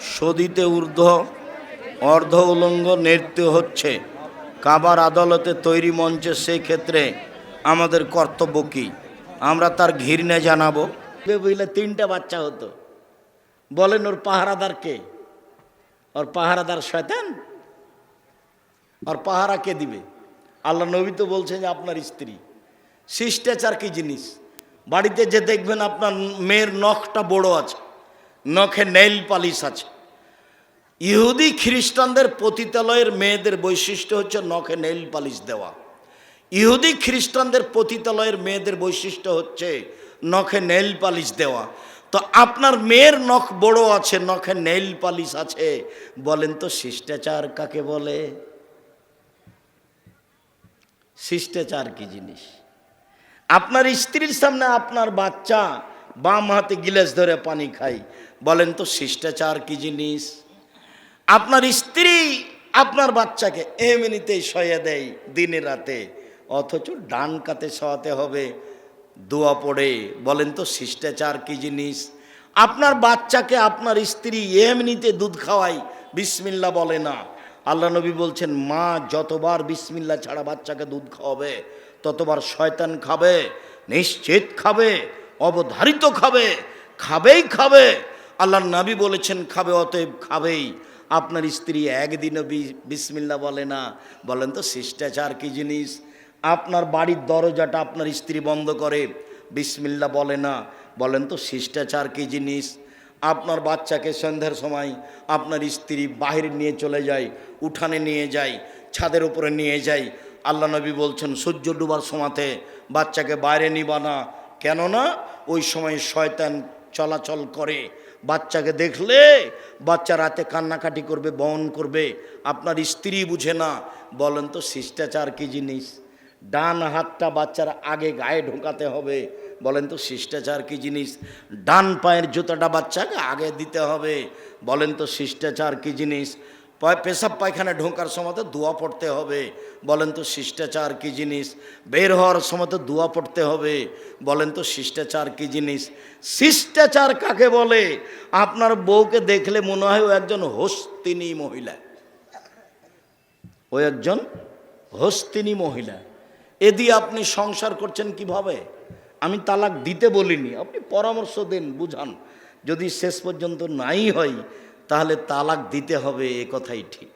সদিতে ঊর্ধ্ব, অর্ধ উলঙ্গ নৃত্য হচ্ছে। কাবার আদালতে তৈরি মঞ্চে সেই ক্ষেত্রে আমাদের কর্তব্য কি? আমরা তার ঘৃণে জানাব। বুঝলে তিনটা বাচ্চা হতো। বলেন ওর পাহারাদার কে? ওর পাহারাদার শয়তান? আর পাহারা কে দিবে? আল্লাহ নবী তো বলছেন যে আপনার স্ত্রী। শিষ্টাচার কি জিনিস? বাড়িতে যে দেখবেন আপনার মেয়ের নখটা বড় আছে। নখে নেইল পালিশ আছে। ইহুদি খ্রিস্টানদের পতিতালয়ের মেয়েদের বৈশিষ্ট্য হচ্ছে নখে নেইল পালিশ দেওয়া। ইহুদি খ্রিস্টানদের পতিতালয়ের মেয়েদের বৈশিষ্ট্য হচ্ছে নখে নেইল পালিশ দেওয়া। তো আপনার মেয়ের নখ বড় আছে, নখে নেইল পালিশ আছে, বলেন তো শিষ্টাচার কাকে বলে? শিষ্টাচার কি জিনিস? আপনার স্ত্রীর সামনে আপনার বাচ্চা বাম হাতে গিলাস ধরে পানি খাই বলেন তো শিষ্টাচার কি জিনিস? আপনার স্ত্রী আপনার বাচ্চাকে এমনিতেই শয়ে দেয় দিনে রাতে, অথচ ডান কাতে শোয়াতে হবে, দোয়া পড়ে। বলেন তো শিষ্টাচার কি জিনিস? আপনার বাচ্চাকে আপনার স্ত্রী এমনিতে দুধ খাওয়াই বিসমিল্লা বলে না। আল্লাহ নবী বলছেন, মা, যতবার বিসমিল্লা ছাড়া বাচ্চাকে দুধ খাওয়াবে, ততবার শয়তান খাবে, নিশ্চিত খাবে, অবধারিত খাবে, খাবেই খাবে। আল্লাহ নবী বলেছেন, খাবে অতএব খাবেই। আপনার স্ত্রী একদিনও বিসমিল্লা বলে না। বলেন তো, শিষ্টাচার কি জিনিস? আপনার বাড়ির দরজাটা আপনার স্ত্রী বন্ধ করে, বিসমিল্লা বলে না। বলেন তো, শিষ্টাচার কি জিনিস? আপনার বাচ্চাকে সন্ধ্যার সময় আপনার স্ত্রী বাহিরে নিয়ে চলে যায়, উঠানে নিয়ে যায়, ছাদের উপরে নিয়ে যায়। আল্লাহ নবী বলছেন, সূর্য ডুবার সময়তে বাচ্চাকে বাইরে নিবা না। কেননা ওই সময় শয়তান চলাচল করে। বাচ্চাকে দেখলে বাচ্চা রাতে কান্নাকাটি করবে বহন করবে। আপনার স্ত্রী বুঝে না। বলেন তো, শিষ্টাচার কি জিনিস? ডান হাতটা বাচ্চার আগে গায়ে ঢোকাতে হবে। বলেন তো, শিষ্টাচার কি জিনিস? ডান পায়ের জুতাটা বাচ্চাকে আগে দিতে হবে। বলেন তো, শিষ্টাচার কি জিনিস? পেশাব পায়খানা ঢোকার সময় তো দোয়া পড়তে হবে। বলেন তো শিষ্টাচার কী জিনিস? বের হওয়ার সময় তো দোয়া পড়তে হবে। বলেন তো শিষ্টাচার কী জিনিস? শিষ্টাচার কাকে বলে? আপনার বউকে দেখলে মনে হয় ও একজন হস্তিনী মহিলা। ও একজন হস্তিনী মহিলা। এ দিয়ে আপনি সংসার করছেন কীভাবে? আমি তালাক দিতে বলিনি। আপনি পরামর্শ দেন, বুঝান। যদি শেষ পর্যন্ত নাই হয় তাহলে তালাক দিতে হবে, এ কথাই ঠিক।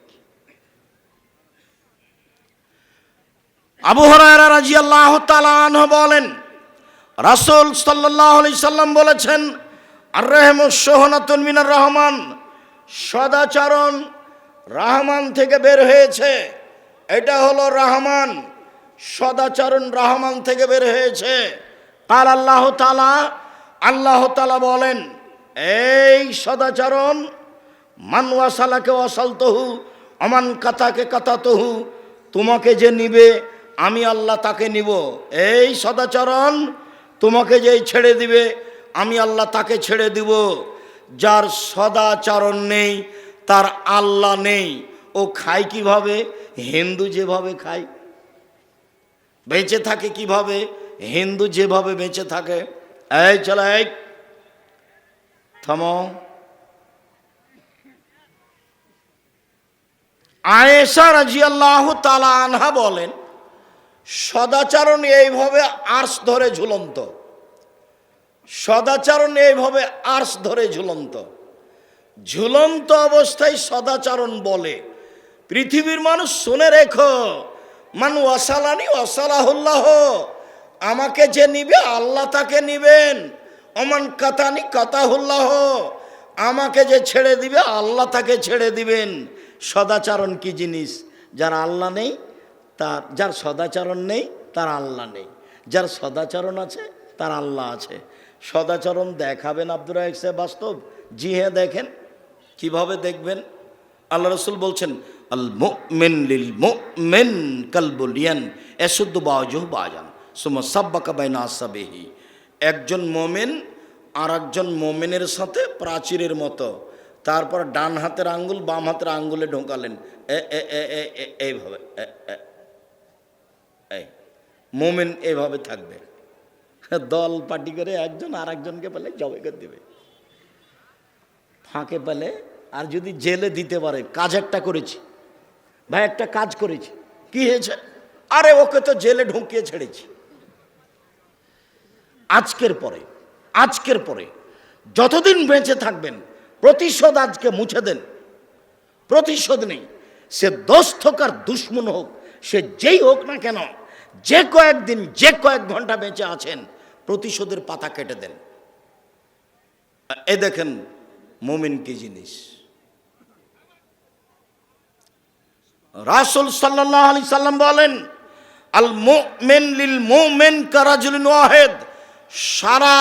আবু হরায়রা রাজিয়াল্লাহ তালান বলেন, রাসূল সাল্লাল্লাহু আলাইহি সাল্লাম বলেছেন আর রেহমুস সোহনাতুন মিনার রহমান, সদাচরণ রহমান থেকে বের হয়েছে। এটা হলো রহমান, সদাচরণ রহমান থেকে বের হয়েছে। কাল আল্লাহ তালা আল্লাহ তালা বলেন, এই সদাচরণ মান ওয়াসালাকে ওয়াসালতহু অমান কাতাকে কাতাতহু, তোমাকে যে নিবে, আমি আল্লাহ তাকে নিব। এই সদাচরণ তোমাকে যেই ছেড়ে দিবে, আমি আল্লাহ তাকে ছেড়ে দিব। যার সদাচরণ নেই, তার আল্লাহ নেই। ও খায় কীভাবে? হিন্দু যেভাবে খায়। বেঁচে থাকে কীভাবে? হিন্দু যেভাবে বেঁচে থাকে। এই, চলো এই। থামো। আয়েশা রাজিয়াল্লাহ তালা আনহা বলেন, সদাচরণ এইভাবে আর্স ধরে ঝুলন্ত। সদাচরণ এইভাবে আর্স ধরে ঝুলন্ত। ঝুলন্ত অবস্থায় সদাচরণ বলে, পৃথিবীর মানুষ শুনে রেখো, মান ওয়াসালানি ওয়াসালাহুল্লাহ, আমাকে যে নিবে আল্লাহ তাকে নিবেন অমান কাতানি কাতাহুল্লাহ, আমাকে যে ছেড়ে দিবে আল্লাহ তাকে ছেড়ে দিবেন। সদাচরণ কি জিনিস? যার আল্লাহ নেই, তার যার সদাচরণ নেই, তার আল্লাহ নেই। যার সদাচরণ আছে, তার আল্লাহ আছে। সদাচরণ দেখাবেন আব্দুর রাহেক সাহেব বাস্তব। জি হ্যাঁ দেখেন। কীভাবে দেখবেন? আল্লাহ রসুল বলছেন, আল মুমিন লিল মুমিন কালবুলিয়ান এসুদ্দ বাজু বাজান সুমা সাব্বাকা বাইনা আসাবেহি। একজন মোমেন আর একজন মোমেনের সাথে প্রাচীরের মতো। তারপর ডান হাতের আঙ্গুল, বাম হাতের আঙ্গুলে ঢোকালেন। এইভাবে মোমেন এভাবে থাকবে। দল পার্টি করে একজন আর একজনকে পেলে জবে করে দেবে। ফাঁকে পেলে, আর যদি জেলে দিতে পারে, কাজ একটা করেছি। ভাই, একটা কাজ করেছি। কি হয়েছে? আরে, ওকে তো জেলে ঢুকিয়ে ছেড়েছি। আজকের পরে আজকের পরে, যতদিন বেঁচে থাকবেন প্রতিশোধ আজকে মুছে দেন। প্রতিশোধ নেই। সে দোস্ত হোক আর দুশ্মন হোক, সে যেই হোক না কেন, যে কয়েকদিন, যে কয়েক ঘণ্টা বেঁচে আছেন, প্রতিশোধের পাতা কেটে দেন। এ দেখেন মোমিন কি জিনিস। রাসুল সাল্লাহ আলি সাল্লাম বলেন, আল মোমেন লিল মোমেন কারাজুলিন ওয়াহেদ। সারা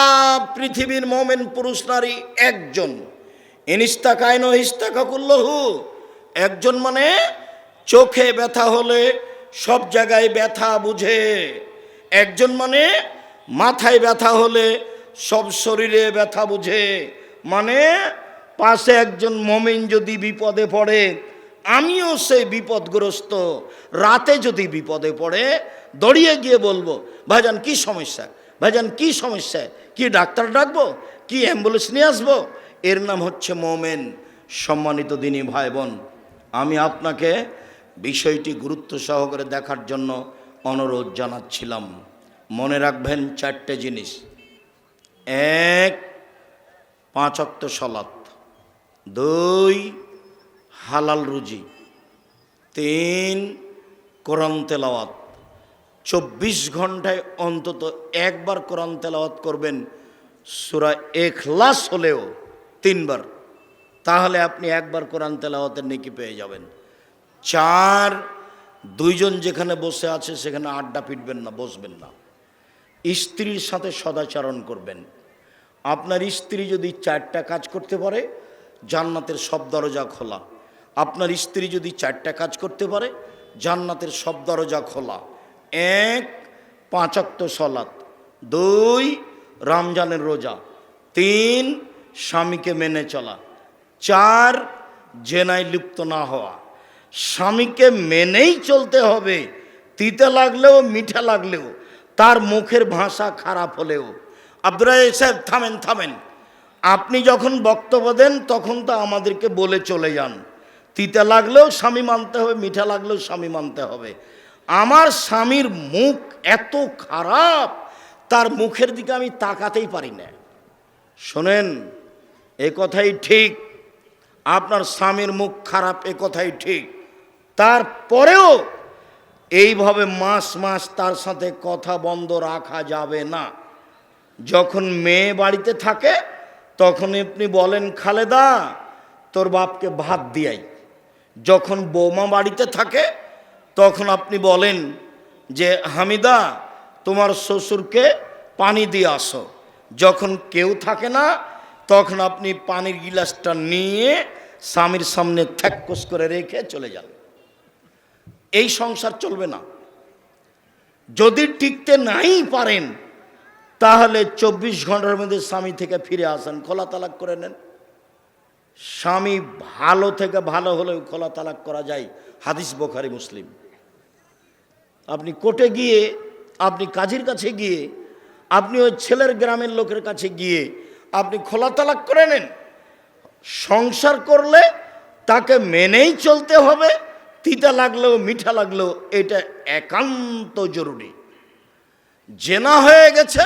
পৃথিবীর মোমেন পুরুষ নারী একজন। ইনিস্তাকায়ন হিস্তাকাকুল্লহু একজন মানে চোখে ব্যথা হলে সব জায়গায় ব্যথা বুঝে। একজন মানে মাথায় ব্যথা হলে সব শরীরে ব্যথা বুঝে। মানে পাশে একজন মমিন যদি বিপদে পড়ে, আমিও সেই বিপদগ্রস্ত। রাতে যদি বিপদে পড়ে, দড়িয়ে গিয়ে বলব, ভাইজান, কি সমস্যা? ভাইজান, কি সমস্যা? কি ডাক্তার ডাকবো? কি অ্যাম্বুলেন্স নিয়ে আসব? এর নাম হচ্ছে মোমেন, সম্মানিত দিনী ভাই বোন। আমি আপনাকে বিষয়টি গুরুত্ব সহকারে দেখার জন্য অনুরোধ জানাচ্ছিলাম। মনে রাখবেন চারটে জিনিস। এক, পাঁচ অক্ত সলাত। দুই, হালাল রুজি। তিন, কোরআন তেলাওয়াত। চব্বিশ ঘন্টায় অন্তত একবার কোরআন তেলাওয়াত করবেন। সুরা এখলাস হলেও তিনবার। তাহলে আপনি একবার কোরআন তেলাওয়াতের নেকি পেয়ে যাবেন। চার, দুইজন যেখানে বসে আছে সেখানে আড্ডা পিটবেন না, বসবেন না। স্ত্রীর সাথে সদাচরণ করবেন। আপনার স্ত্রী যদি চারটা কাজ করতে পারে, জান্নাতের সব দরজা খোলা। আপনার স্ত্রী যদি চারটা কাজ করতে পারে, জান্নাতের সব দরজা খোলা। এক পাঁচাক্ত সলাত দুই, রমজানের রোজা। তিন স্বামীকে মেনে চলা। চার, জেনায় লিপ্ত না হওয়া। স্বামীকে মেনেই চলতে হবে, তিতে লাগলেও, মিঠা লাগলেও, তার মুখের ভাষা খারাপ হলেও। আব্দুর সাহেব, থামেন থামেন। আপনি যখন বক্তব্য দেন, তখন তো আমাদেরকে বলে চলে যান। তিতে লাগলেও স্বামী মানতে হবে, মিঠা লাগলেও স্বামী মানতে হবে। আমার স্বামীর মুখ এত খারাপ, তার মুখের দিকে আমি তাকাতেই পারি না। শোনেন এ কথাই ঠিক। আপনার স্বামীর মুখ খারাপ, এ কথাই ঠিক। তারপরেও এইভাবে মাস মাস তার সাথে কথা বন্ধ রাখা যাবে না। যখন মেয়ে বাড়িতে থাকে, তখন আপনি বলেন, খালেদা, তোর বাপকে ভাত দিয়াই। যখন বৌমা বাড়িতে থাকে, তখন আপনি বলেন যে, হামিদা, তোমার শ্বশুরকে পানি দিয়ে আসো। যখন কেউ থাকে না তখন আপনি পানির গিলাসটা নিয়ে স্বামীর সামনে থ্যাক্কস করে রেখে চলে যান। এই সংসার চলবে না। যদি টিকতে নাই পারেন, তাহলে চব্বিশ ঘণ্টার মধ্যে স্বামী থেকে ফিরে আসেন, খোলা তালাক করে নেন। স্বামী ভালো থেকে ভালো হলেও খোলা তালাক করা যায়, হাদিস বোখারি, মুসলিম। আপনি কোর্টে গিয়ে, আপনি কাজের কাছে গিয়ে আপনি ওই ছেলের গ্রামের লোকের কাছে গিয়ে আপনি খোলা তালাক করে নেন। সংসার করলে তাকে মেনেই চলতে হবে, তিতা লাগলেও মিঠা লাগলেও এটা একান্ত জরুরি। জেনা হয়ে গেছে,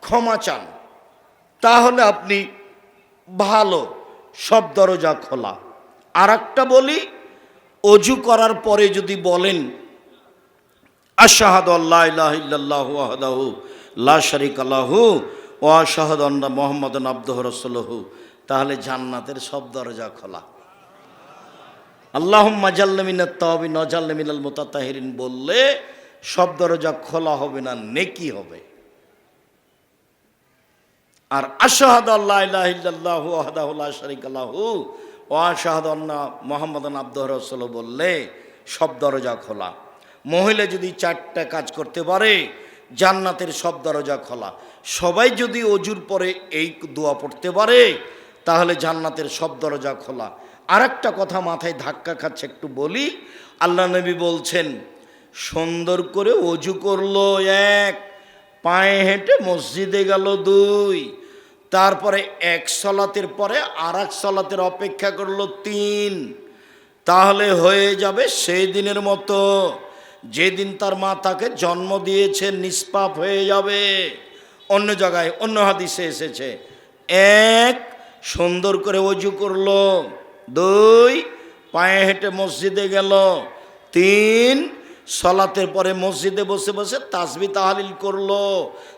ক্ষমা চান। তাহলে আপনি ভালো, সব দরজা খোলা। আর একটা বলি, অজু করার পরে যদি বলেন, আশাহাদ আল্লাহ ইল্লাল্লাহু ওয়াহদাহু লা শারিকা লাহু ও আশাহাদ আন্না মুহাম্মাদুন আবদুহু রাসূলুহু, তাহলে জান্নাতের সব দরজা খোলা। জাল্লা মিনাত তাওয়াবিন ওয়া জাল্লা বললে, সব দরজা খোলা হবে না, নেকি হবে। আর আশাহাদ আল্লাহ ওয়াহদাহু লা শারিকা লাহু, ও আশাহাদ আন্না মুহাম্মাদুন আবদুহু রাসূলুহু বললে, সব দরজা খোলা। মহিলা যদি চারটা কাজ করতে পারে জান্নাতের সব দরজা খোলা। সবাই যদি অজুর পরে এই দোয়া পড়তে পারে, তাহলে জান্নাতের সব দরজা খোলা। আর একটা কথা মাথায় ধাক্কা খাচ্ছে, একটু বলি। আল্লাহ নবী বলছেন, সুন্দর করে অজু করল এক, পায়ে হেঁটে মসজিদে গেল দুই, তারপরে এক সলাতের পরে আর এক সলাতের অপেক্ষা করল তিন। তাহলে হয়ে যাবে সেই দিনের মতো। যেদিন তার মা তাকে জন্ম দিয়েছে, নিষ্পাপ হয়ে যাবে। অন্য জায়গায়, অন্য হাদিসে এসেছে। এক, সুন্দর করে অজু করল। দুই, পায়ে হেঁটে মসজিদে গেল। তিন, সলাতের পরে মসজিদে বসে বসে তাসবি তাহালিল করল।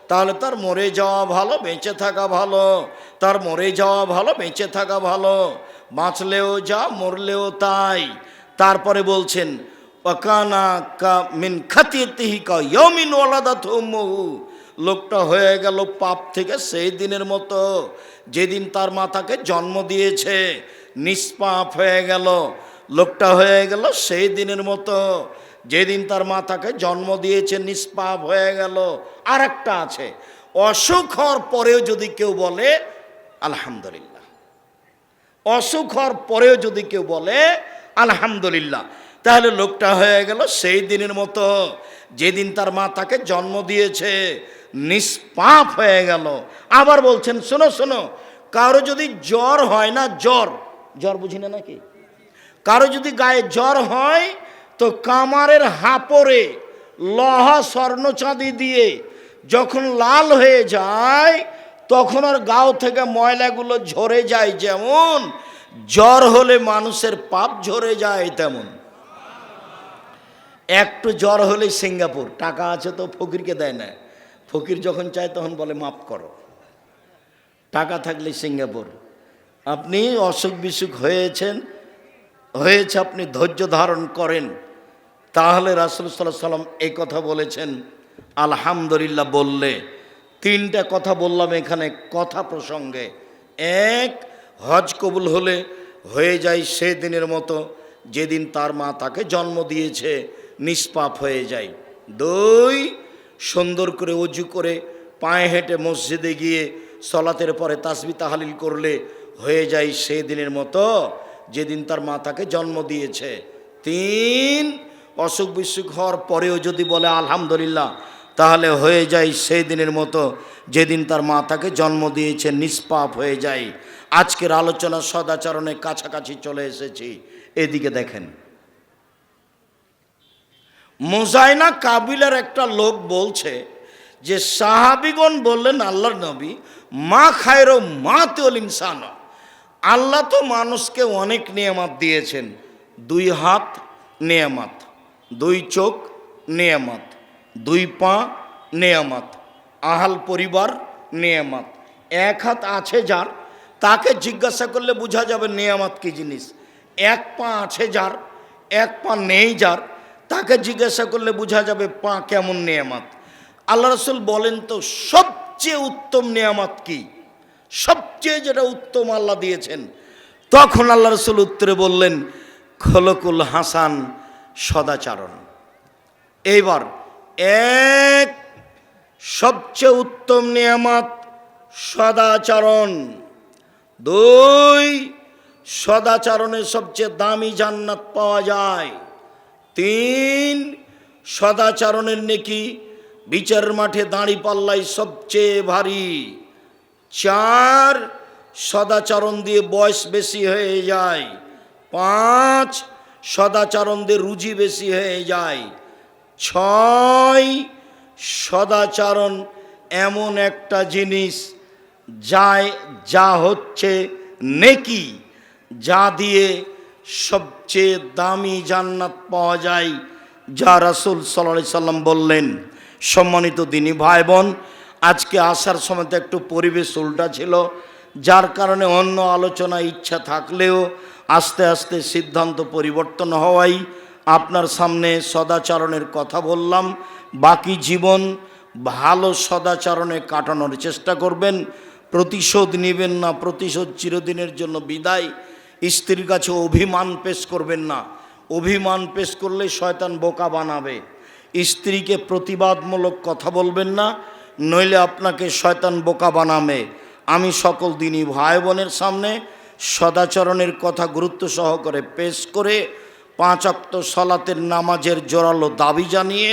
তাহলে তার মরে যাওয়া ভালো, বেঁচে থাকা ভালো। তার মরে যাওয়া ভালো, বেঁচে থাকা ভালো। বাঁচলেও যা, মরলেও তাই। তারপরে বলছেন কা মিন লোকটা হয়ে গেল পাপ থেকে সেই দিনের মতো। যেদিন তার মাতাকে জন্ম দিয়েছে, নিষ্পাপ হয়ে গেল। লোকটা হয়ে গেল সেই দিনের মতো। যেদিন তার মাতাকে জন্ম দিয়েছে, নিষ্পাপ হয়ে গেল। আর একটা আছে, অসুখ হওয়ার পরেও যদি কেউ বলে, আলহামদুলিল্লাহ। অসুখ হওয়ার পরেও যদি কেউ বলে, আলহামদুলিল্লাহ। তাহলে লোকটা হয়ে গেল সেই দিনের মতো। যেদিন তার মা তাকে জন্ম দিয়েছে, নিষ্পাপ হয়ে গেল। আবার বলছেন, শোনো শোনো, কারও যদি জ্বর হয় না, জ্বর জ্বর বুঝি না নাকি? কারও যদি গায়ে জ্বর হয়, তো কামারের হাপড়ে লহা স্বর্ণ চাঁদি দিয়ে যখন লাল হয়ে যায়, তখন আর গাও থেকে ময়লাগুলো ঝরে যায় যেমন, জ্বর হলে মানুষের পাপ ঝরে যায় তেমন। একটু জ্বর হলেই সিঙ্গাপুর, টাকা আছে তো ফকিরকে দেয় না। ফকির যখন চায় তখন বলে, মাফ করো। টাকা থাকলে সিঙ্গাপুর। আপনি অসুখ বিসুখ হয়েছেন, হয়েছে আপনি ধৈর্য ধারণ করেন। তাহলে রাসুল সাল্লাহ সাল্লাম এই কথা বলেছেন। আলহামদুলিল্লাহ বললে। তিনটা কথা বললাম এখানে কথা প্রসঙ্গে। এক, হজ কবুল হলে হয়ে যায় সে দিনের মতো, যেদিন তার মা তাকে জন্ম দিয়েছে। নিষ্পাপ হয়ে যায় দুই, সুন্দর করে অজু করে পায়ে হেঁটে মসজিদে গিয়ে সলাতের পরে তাসবি তাহালিল করলে হয়ে যায় সেই দিনের মতো যেদিন তার মা তাকে জন্ম দিয়েছে। তিন, অসুখ বিসুখ হওয়ার পরেও যদি বলে আলহামদুলিল্লাহ, তাহলে হয়ে যায় সেই দিনের মতো যেদিন তার মা তাকে জন্ম দিয়েছে, নিষ্পাপ হয়ে যায় আজকের আলোচনা সদাচরণের কাছাকাছি চলে এসেছি। এদিকে দেখেন। মোজাইনা কাবিলের একটা লোক বলছে যে, সাহাবিগণ বললেন, আল্লাহর নবী, মা খায়রো মা তেল ইনসান। আল্লাহ তো মানুষকে অনেক নিয়ামত দিয়েছেন। দুই হাত নিয়ামত, দুই চোখ নিয়ামত, দুই পা নিয়ামত, আহাল পরিবার নিয়ামত। এক হাত আছে যার, তাকে জিজ্ঞাসা করলে বোঝা যাবে নিয়ামত কি জিনিস। এক পা আছে যার, এক পা নেই যার তাকে জিজ্ঞাসা করলে বোঝা যাবে, পা কেমন নিয়ামত? আল্লাহ রসুল বলেন তো, সবচেয়ে উত্তম নিয়ামত কি? সবচেয়ে যেটা উত্তম আল্লাহ দিয়েছেন। তখন আল্লাহ রসুল উত্তরে বললেন, খলকুল হাসান সদাচারণ। এইবার এক সবচেয়ে উত্তম নিয়ামত সদাচরণ। দুই সদাচরণের সবচেয়ে দামি জান্নাত পাওয়া যায়। তিন সদাচরণের নেকি, বিচার মাঠে দাঁড়ি পাল্লাই সবচেয়ে ভারী। চার সদাচরণ দিয়ে বয়স বেশি হয়ে যায়। পাঁচ সদাচরণ দিয়ে রুজি বেশি হয়ে যায়। ছয় সদাচরণ এমন একটা জিনিস যায়, যা হচ্ছে নেকি, যা দিয়ে সবচেয়ে দামি জান্নাত পাওয়া যায়, যা রাসুল সাল্লা সাল্লাম বললেন। সম্মানিত দিনী ভাই বোন আজকে আসার সময় তো একটু পরিবেশ উল্টা ছিল, যার কারণে অন্য আলোচনা ইচ্ছা থাকলেও আস্তে আস্তে সিদ্ধান্ত পরিবর্তন হওয়াই আপনার সামনে সদাচরণের কথা বললাম। বাকি জীবন ভালো সদাচরণে কাটানোর চেষ্টা করবেন। প্রতিশোধ নেবেন না, প্রতিশোধ চিরদিনের জন্য বিদায়। স্ত্রীর কাছে অভিমান পেশ করবেন না। অভিমান পেশ করলে শয়তান বোকা বানাবে। স্ত্রীকে প্রতিবাদমূলক কথা বলবেন না, নইলে আপনাকে শয়তান বোকা বানাবে। আমি সকল দিনই ভাই বোনের সামনে সদাচরণের কথা গুরুত্ব সহকারে পেশ করে পাঁচ অক্ত সলাতের নামাজের জোরালো দাবি জানিয়ে,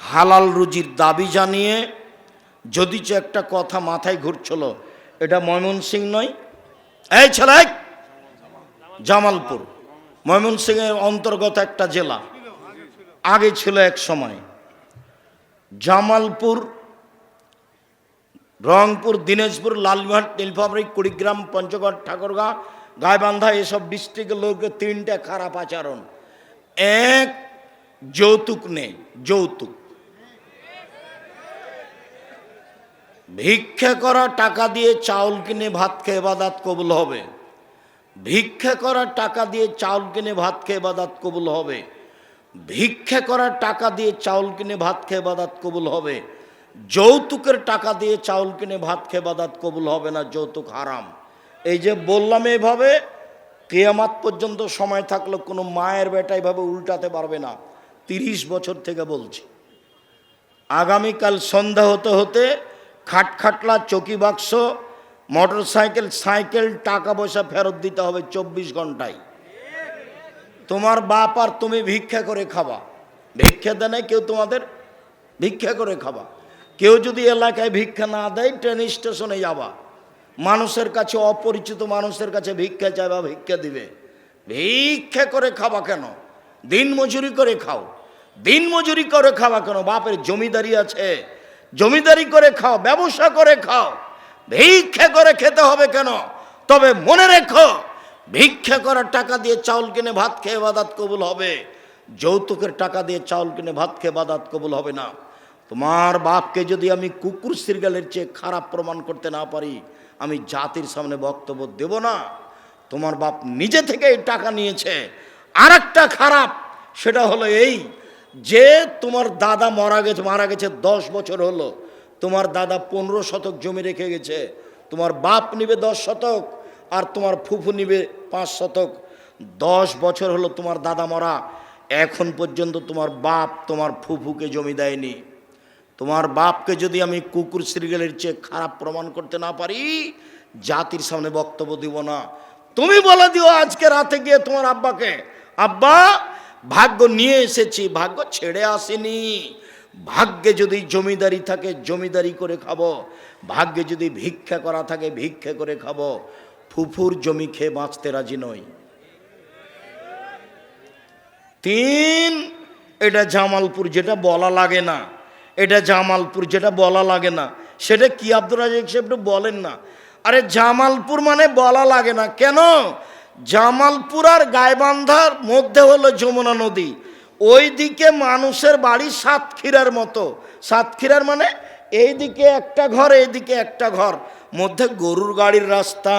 হালাল রুজির দাবি জানিয়ে, যদি একটা কথা মাথায় ঘুরছিল, এটা ময়মনসিং নয়। এই ছেলে জামালপুর। ময়মনসিংহের অন্তর্গত একটা জেলা। আগে ছিল এক সময়। জামালপুর, রংপুর, দিনাজপুর লালমাট নীলফামারী, কুড়িগ্রাম, পঞ্চগড়, ঠাকুরগাঁ, গাইবান্ধা, এসব ডিস্ট্রিক্টের লোকের তিনটে খারাপ আচরণ। এক, যৌতুক নেই, যৌতুক। ভিক্ষা করা, টাকা দিয়ে চাউল কিনে, ভাত খেয়ে, বাদাত কবুল হবে। ভিক্ষা করা টাকা দিয়ে চাউল কিনে ভাত খেয়ে বাদাত কবুল হবে। ভিক্ষা করার টাকা দিয়ে চাউল কিনে ভাত খেয়ে বাদাত কবুল হবে। যৌতুকের টাকা দিয়ে চাউল কিনে ভাত খেয়ে বাদাত কবুল হবে না, যৌতুক হারাম। এই যে বললাম এইভাবে কেয়ামাত পর্যন্ত সময় থাকলে কোনো মায়ের বেটা এভাবে উল্টাতে পারবে না। তিরিশ বছর থেকে বলছি। আগামীকাল সন্ধ্যা হতে হতে খাটখাটলা চকি বাক্স মোটর সাইকেল সাইকেল টাকা পয়সা ফেরত দিতে হবে চব্বিশ ঘন্টায়। তোমার বাপ আর তুমি ভিক্ষা করে খাবা। ভিক্ষা দেয় কেউ তোমাদের ভিক্ষা করে খাবা। কেউ যদি এলাকায় ভিক্ষা না দেয় ট্রেন স্টেশনে যাবা। মানুষের কাছে, অপরিচিত মানুষের কাছে ভিক্ষা চাইবা, ভিক্ষা দিবে। ভিক্ষা করে খাবা কেন? দিন মজুরি করে খাও। দিন মজুরি করে খাওয়া কেন? বাপের জমিদারি আছে। জমিদারি করে খাও, ব্যবসা করে খাও। ভিক্ষা করে খেতে হবে কেন? তবে মনে রেখো, ভিক্ষা করার টাকা দিয়ে চাউল কিনে ভাত খেয়ে বাদাত কবুল হবে। যৌতুকের টাকা দিয়ে চাউল কিনে ভাত খেয়ে বাদাত কবুল হবে না। তোমার বাপকে যদি আমি কুকুর সিরগালের চেয়ে খারাপ প্রমাণ করতে না পারি, আমি জাতির সামনে বক্তব্য দেব না। তোমার বাপ নিজে থেকে এই টাকা নিয়েছে। আর একটা খারাপ, সেটা হলো এই যে তোমার দাদা মারা গেছে মারা গেছে দশ বছর হলো। তোমার দাদা পনেরো শতক জমি রেখে গেছে। তোমার বাপ নিবে দশ শতক, আর তোমার ফুফু নিবে পাঁচ শতক। দশ বছর হলো তোমার দাদা মরা, এখন পর্যন্ত তোমার বাপ তোমার ফুফুকে জমি দেয়নি। তোমার বাপকে যদি আমি কুকুর শ্রীগেলের চেয়ে খারাপ প্রমাণ করতে না পারি, জাতির সামনে বক্তব্য দিব না। তুমি বলে দিও আজকে রাতে গিয়ে তোমার আব্বাকে, আব্বা, ভাগ্য নিয়ে এসেছি, ভাগ্য ছেড়ে আসেনি। ভাগ্যে যদি জমিদারি থাকে, জমিদারি করে খাব। ভাগ্যে যদি ভিক্ষা করা থাকে, ভিক্ষা করে খাব। ফুফুর জমি খেয়ে বাঁচতে রাজি নই। তিন, এটা জামালপুর যেটা বলা লাগে না। এটা জামালপুর যেটা বলা লাগে না। সেটা কি আব্দুল রাজাক সাহেব বলেন না। আরে জামালপুর মানে বলা লাগে না। কেন? জামালপুর আর গাইবান্ধার মধ্যে হলো যমুনা নদী। ওই দিকে মানুষের বাড়ি সাতক্ষীরার মতো। সাতক্ষীরার মানে এইদিকে একটা ঘর, এইদিকে একটা ঘর। মধ্যে গরুর গাড়ির রাস্তা।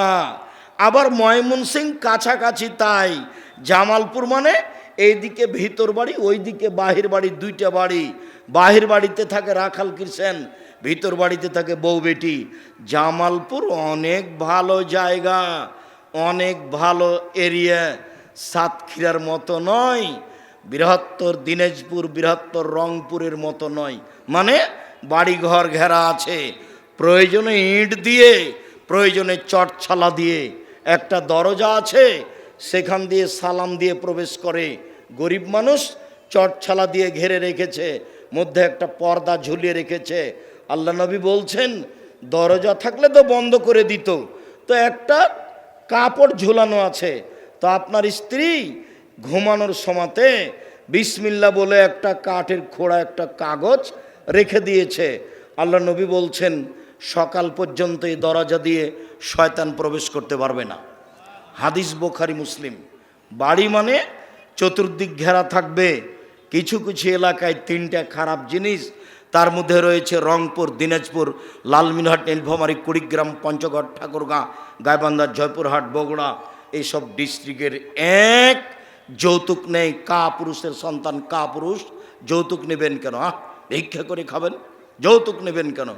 আবার ময়মনসিং কাছাকাছি তাই। জামালপুর মানে এইদিকে ভিতর বাড়ি, ওইদিকে বাহির বাড়ি, দুইটা বাড়ি। বাহির বাড়িতে থাকে রাখাল কৃষেন ভিতর বাড়িতে থাকে বউ বেটি। জামালপুর অনেক ভালো জায়গা, অনেক ভালো এরিয়া। সাতক্ষীরার মতো নয়। বৃহত্তর দিনাজপুর, বৃহত্তর রংপুরের মতো নয়। মানে বাড়িঘর ঘেরা আছে। প্রয়োজনে ইট দিয়ে, প্রয়োজনে চটছালা দিয়ে, একটা দরজা আছে, সেখান দিয়ে সালাম দিয়ে প্রবেশ করে। গরিব মানুষ চটছালা দিয়ে ঘেরে রেখেছে, মধ্যে একটা পর্দা ঝুলিয়ে রেখেছে। আল্লাহ নবী বলছেন, দরজা থাকলে তো বন্ধ করে দিত। তো একটা কাপড় ঝুলানো আছে। তো আপনার স্ত্রী ঘুমানোর সময়তে বিসমিল্লা বলে একটা কাঠের খোড়া, একটা কাগজ রেখে দিয়েছে। আল্লাহ নবী বলছেন, সকাল পর্যন্ত এই দরজা দিয়ে শয়তান প্রবেশ করতে পারবে না। হাদিস বোখারি মুসলিম। বাড়ি মানে চতুর্দিক ঘেরা থাকবে। কিছু কিছু এলাকায় তিনটা খারাপ জিনিস। তার মধ্যে রয়েছে রংপুর, দিনাজপুর, লালমিনহাট, নীলফামারী, কুড়িগ্রাম, পঞ্চগড়, ঠাকুরগাঁ, গাইবান্ধা, জয়পুরহাট, বগুড়া। এইসব ডিস্ট্রিক্টের এক যৌতুক নেই, কা পুরুষের সন্তান, কা পুরুষ, যৌতুক নেবেন কেন আহ ভিক্ষা করে খাবেন, যৌতুক নেবেন কেন?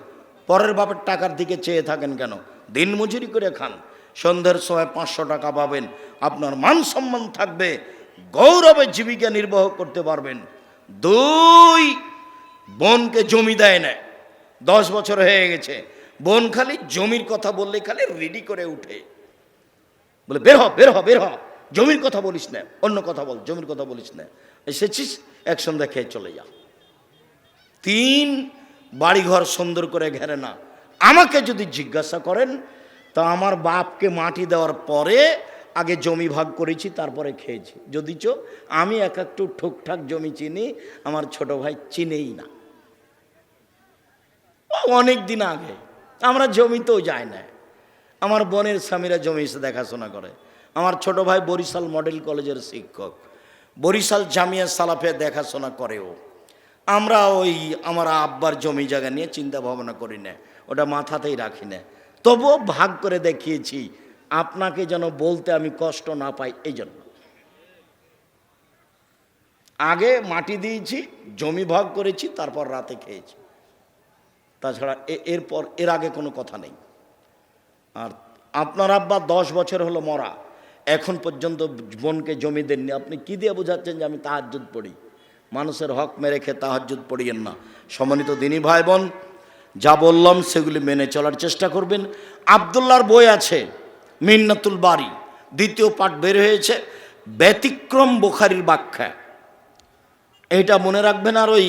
পরের বাপের টাকার দিকে চেয়ে থাকেন কেন? দিন মজুরি করে খান। সন্ধ্যার সময় পাঁচশো টাকা পাবেন, আপনার মান সম্মান থাকবে, গৌরবে জীবিকা নির্বাহ করতে পারবেন। দুই, বোনকে জমি দেয় না দশ বছর হয়ে গেছে, বোন খালি জমির কথা বললে খালি রেডি করে উঠে। বলে, বের হ বের হ বের হ। জমির কথা বলিস না, অন্য কথা বল, জমির কথা বলিস না। এসেছিস এক সন্ধ্যা খেয়ে চলে যা। তিন, বাড়িঘর সুন্দর করে ঘেরে না। আমাকে যদি জিজ্ঞাসা করেন, তা আমার বাপকে মাটি দেওয়ার পরে আগে জমি ভাগ করেছি, তারপরে খেয়েছি। যদি চো, আমি এক একটু ঠুকঠাক জমি চিনি, আমার ছোট ভাই চিনেই না। অনেক দিন আগে, আমরা জমিতেও যাই না। আমার বোনের স্বামীরা জমি এসে দেখাশোনা করে। আমার ছোট ভাই বরিশাল মডেল কলেজের শিক্ষক। বরিশাল জামিয়া সালাফে দেখাশোনা করেও। আমরা ওই আমার আব্বার জমি জায়গা নিয়ে চিন্তা ভাবনা করি না, ওটা মাথাতেই রাখি না। তবুও ভাগ করে দেখিয়েছি, আপনাকে যেন বলতে আমি কষ্ট না পাই এই জন্য। আগে মাটি দিয়েছি, জমি ভাগ করেছি, তারপর রাতে খেয়েছি। তাছাড়া এরপর, এর আগে কোনো কথা নেই। আর আপনার আব্বা দশ বছর হলো মরা। এখন পর্যন্ত বোনকে জমি দেননি। আপনি কি দিয়ে বোঝাচ্ছেন যে আমি তাহাজ্জুদ পড়ি? মানুষের হক মেরে খেয়ে তাহাজ্জুদ পড়িয়েন না। সম্মানিত দিনী ভাই বোন যা বললাম সেগুলি মেনে চলার চেষ্টা করবেন। আবদুল্লার বই আছে, মিন্নাতুল বাড়ি দ্বিতীয় পাঠ বের হয়েছে, ব্যতিক্রম বোখারির ব্যাখ্যা। এটা মনে রাখবেন আর ওই,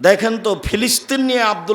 দেখেন তো, ফিলিস্তিন নিয়ে আব্দুল